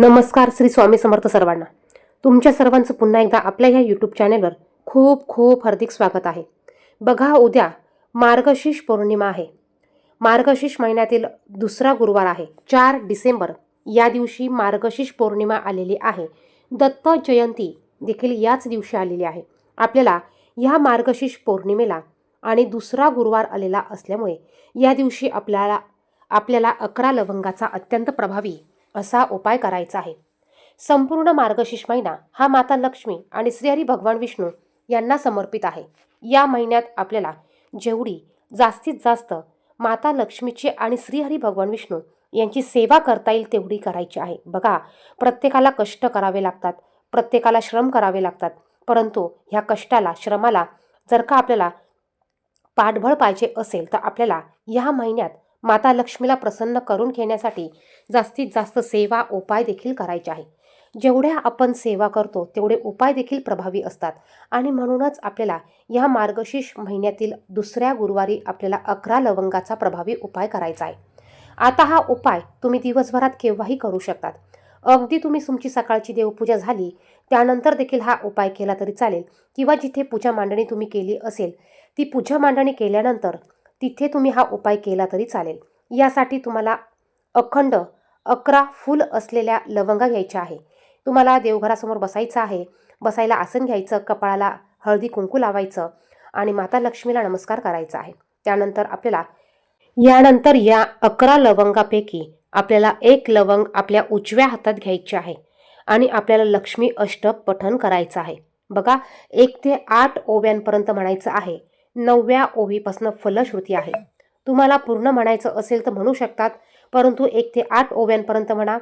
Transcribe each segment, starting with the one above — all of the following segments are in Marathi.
नमस्कार श्री स्वामी समर्थ सर्वांना. तुमच्या सर्वांचं पुन्हा एकदा आपल्या ह्या यूट्यूब चॅनेलवर खूप खूप हार्दिक स्वागत आहे. बघा उद्या मार्गशीर्ष पौर्णिमा आहे. मार्गशीर्ष महिन्यातील दुसरा गुरुवार आहे. चार डिसेंबर या दिवशी मार्गशीर्ष पौर्णिमा आलेली आहे. दत्त जयंती देखील याच दिवशी आलेली आहे. आपल्याला ह्या मार्गशीर्ष पौर्णिमेला आणि दुसरा गुरुवार आलेला असल्यामुळे या दिवशी आपल्याला आपल्याला अकरा लवंगाचा अत्यंत प्रभावी असा उपाय करायचा आहे. संपूर्ण मार्गशीर्ष महिना हा माता लक्ष्मी आणि श्रीहरी भगवान विष्णू यांना समर्पित आहे. या महिन्यात आपल्याला जेवढी जास्तीत जास्त माता लक्ष्मीची आणि श्रीहरी भगवान विष्णू यांची सेवा करता येईल तेवढी करायची आहे. बघा प्रत्येकाला कष्ट करावे लागतात प्रत्येकाला श्रम करावे लागतात परंतु ह्या कष्टाला श्रमाला जर का आपल्याला पाठबळ पाहिजे असेल तर आपल्याला या महिन्यात माता लक्ष्मीला प्रसन्न करून घेण्यासाठी जास्तीत जास्त सेवा उपाय देखील करायचे आहे. जेवढ्या आपण सेवा करतो तेवढे उपाय देखील प्रभावी असतात. आणि म्हणूनच आपल्याला या मार्गशीर्ष महिन्यातील दुसऱ्या गुरुवारी आपल्याला अकरा लवंगाचा प्रभावी उपाय करायचा आहे. आता हा उपाय तुम्ही दिवसभरात केव्हाही करू शकतात. अगदी तुम्ही तुमची सकाळची देवपूजा झाली त्यानंतर देखील हा उपाय केला तरी चालेल. किंवा जिथे पूजा मांडणी तुम्ही केली असेल ती पूजा मांडणी केल्यानंतर तिथे तुम्ही हा उपाय केला तरी चालेल. यासाठी तुम्हाला अखंड अकरा फुल असलेल्या लवंगा घ्यायच्या आहे. तुम्हाला देवघरासमोर बसायचं आहे. बसायला आसन घ्यायचं कपाळाला हळदी कुंकू लावायचं आणि माता लक्ष्मीला नमस्कार करायचा आहे. त्यानंतर आपल्याला यानंतर या अकरा लवंगापैकी आपल्याला एक लवंग आपल्या उजव्या हातात घ्यायची आहे आणि आपल्याला लक्ष्मी अष्टक पठण करायचं आहे. बघा एक ते आठ ओव्यांपर्यंत म्हणायचं आहे. नवव्या ओवीपासून फलश्रुती आहे. तुम्हाला पूर्ण म्हणायचं असेल तर म्हणू शकतात परंतु एक ते आठ ओव्यांपर्यंत म्हणा.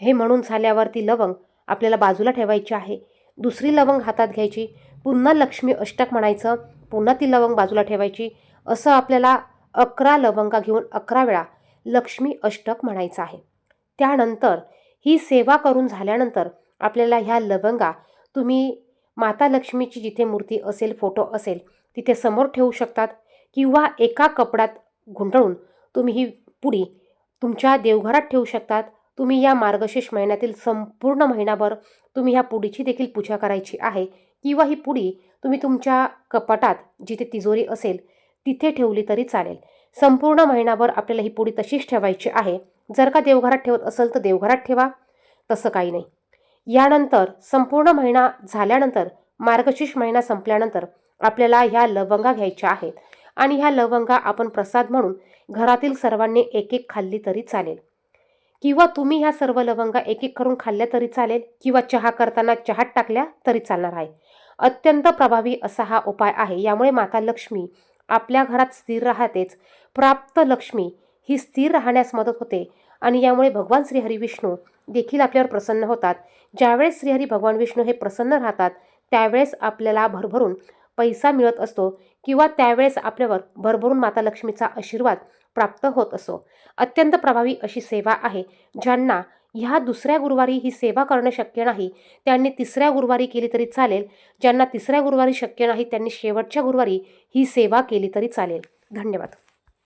हे म्हणून झाल्यावर ती लवंग आपल्याला बाजूला ठेवायची आहे. दुसरी लवंग हातात घ्यायची. पुन्हा लक्ष्मी अष्टक म्हणायचं. पुन्हा ती लवंग बाजूला ठेवायची. असं आपल्याला अकरा लवंगा घेऊन अकरा वेळा लक्ष्मी अष्टक म्हणायचं आहे. त्यानंतर ही सेवा करून झाल्यानंतर आपल्याला ह्या लवंगा तुम्ही माता लक्ष्मीची जिथे मूर्ती असेल फोटो असेल तिथे समोर ठेवू शकतात किंवा एका कपड्यात गुंडळून तुम्ही ही पुडी तुमच्या देवघरात ठेवू शकतात. तुम्ही या मार्गशीर्ष महिन्यातील संपूर्ण महिनाभर तुम्ही ह्या पुडीची देखील पूजा करायची आहे किंवा ही पुडी तुम्ही तुमच्या कपाटात जिथे तिजोरी असेल तिथे ठेवली तरी चालेल. संपूर्ण महिनाभर आपल्याला ही पुडी तशीच ठेवायची आहे. जर का देवघरात ठेवत असेल तर देवघरात ठेवा. तसं काही नाही. यानंतर संपूर्ण महिना झाल्यानंतर मार्गशीर्ष महिना संपल्यानंतर आपल्याला ह्या लवंगा घ्यायच्या आहेत. आणि ह्या लवंगा आपण प्रसाद म्हणून घरातील सर्वांनी एक एक खाल्ली तरी चालेल. किंवा तुम्ही ह्या सर्व लवंगा एक एक करून खाल्ल्या तरी चालेल किंवा चहा करताना चहात टाकल्या तरी चालणार आहे. अत्यंत प्रभावी असा हा उपाय आहे. यामुळे माता लक्ष्मी आपल्या घरात स्थिर राहतेच. प्राप्त लक्ष्मी ही स्थिर राहण्यास मदत होते. आणि यामुळे भगवान श्रीहरी विष्णू देखील आपल्यावर प्रसन्न होतात. ज्यावेळेस श्रीहरी भगवान विष्णू हे प्रसन्न राहतात त्यावेळेस आपल्याला भरभरून पैसा मिळत असतो किंवा त्यावेळेस आपल्यावर भरभरून माता लक्ष्मीचा आशीर्वाद प्राप्त होत असो. अत्यंत प्रभावी अशी सेवा आहे ज्यांना ह्या दुसऱ्या गुरुवारी ही सेवा करणं शक्य नाही त्यांनी तिसऱ्या गुरुवारी केली तरी चालेल ज्यांना तिसऱ्या गुरुवारी शक्य नाही त्यांनी शेवटच्या गुरुवारी ही सेवा केली तरी चालेल. धन्यवाद.